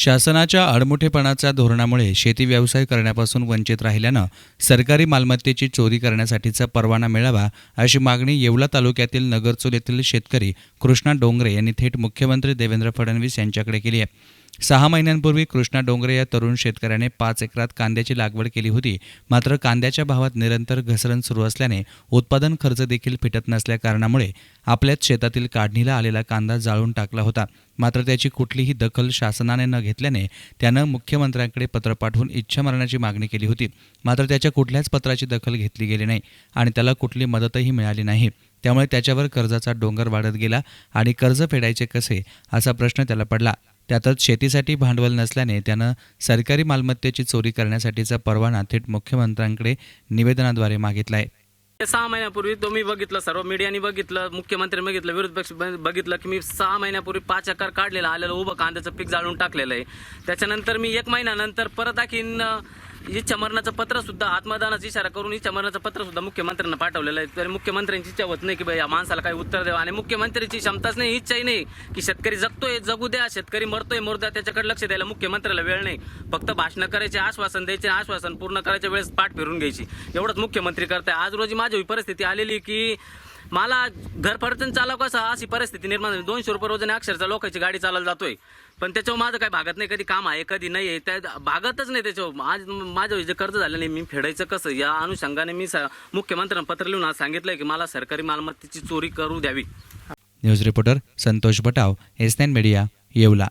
शासनाच्या आडमुठेपणाच्या धोरणामुळे शेती व्यवसाय करण्यापासून वंचित राहिल्यानं सरकारी मालमत्तेची चोरी करण्यासाठीचा परवाना मिळावा अशी मागणी येवला तालुक्यातील नगरचोल येथील शेतकरी कृष्णा डोंगरे यांनी थेट मुख्यमंत्री देवेंद्र फडणवीस यांच्याकडे केली आहे. सहा महिन्यांपूर्वी कृष्णा डोंगरे या तरुण शेतकऱ्याने पाच एकरात कांद्याची लागवड केली होती. मात्र कांद्याच्या भावात निरंतर घसरण सुरू असल्याने उत्पादन खर्च देखील फिटत नसल्या कारणामुळे आपल्याच शेतातील काढणीला आलेला कांदा जाळून टाकला होता. मात्र त्याची कुठलीही दखल शासनाने न घेतल्याने त्यानं मुख्यमंत्र्यांकडे पत्र पाठवून इच्छा मरणाची मागणी केली होती. मात्र त्याच्या कुठल्याच पत्राची दखल घेतली गेली नाही आणि त्याला कुठली मदतही मिळाली नाही. त्यामुळे त्याच्यावर कर्जाचा डोंगर वाढत गेला आणि कर्ज फेडायचे कसे असा प्रश्न त्याला पडला. त्यातच शेतीसाठी भांडवल नसल्याने त्यानं सरकारी मालमत्तेची चोरी करण्यासाठीचा परवाना थेट मुख्यमंत्र्यांकडे निवेदनाद्वारे मागितला आहे ते सहा महिन्यापूर्वी तो मी बघितलं सर्व मीडियाने बघितलं मुख्यमंत्री बघितलं विरोध पक्ष बघितलं की मी सहा महिन्यापूर्वी पाच एकर काढलेलं आलेलं उभं कांद्याचं पीक जाळून टाकलेलं आहे. त्याच्यानंतर मी एक महिन्यानंतर परत आणखीन ही चमरणाचं पत्र सुद्धा आत्मदानाचा इशारा करून ही मरणाचं पत्र सुद्धा मुख्यमंत्र्यांना पाठवलेलं आहे. तरी मुख्यमंत्र्यांची इच्छा होत नाही की या माणसाला काही उत्तर द्यावं. आणि मुख्यमंत्र्यांची क्षमताच नाही इच्छाही नाही की शेतकरी जगतोय जगू द्या शेतकरी मरतोय मरू द्या त्याच्याकडे लक्ष द्यायला मुख्यमंत्र्याला वेळ नाही. फक्त भाषणं करायचे आश्वासन द्यायचे आश्वासन पूर्ण करायच्या वेळेस पाठ फिरून घ्यायची. एवढंच मुख्यमंत्री करताय. आज रोजी माझी परिस्थिती आलेली की मला घर फडचण चालव कसं? अशी परिस्थिती निर्माण झाली. दोनशे रुपये रोजाने अक्षरशः लोकांची गाडी चालायला जातोय. पण त्याच्यावर माझं काही भागत नाही. कधी काम आहे कधी नाही आहे. त्या भागतच नाही त्याच्यावर. आज माझं जे कर्ज झालं नाही. मी फेडायचं कसं? या अनुषंगाने मी मुख्यमंत्र्यांना पत्र लिहून आज सांगितलंय की मला सरकारी मालमत्तेची चोरी करू द्यावी. News reporter Santosh Batav S media Yeola.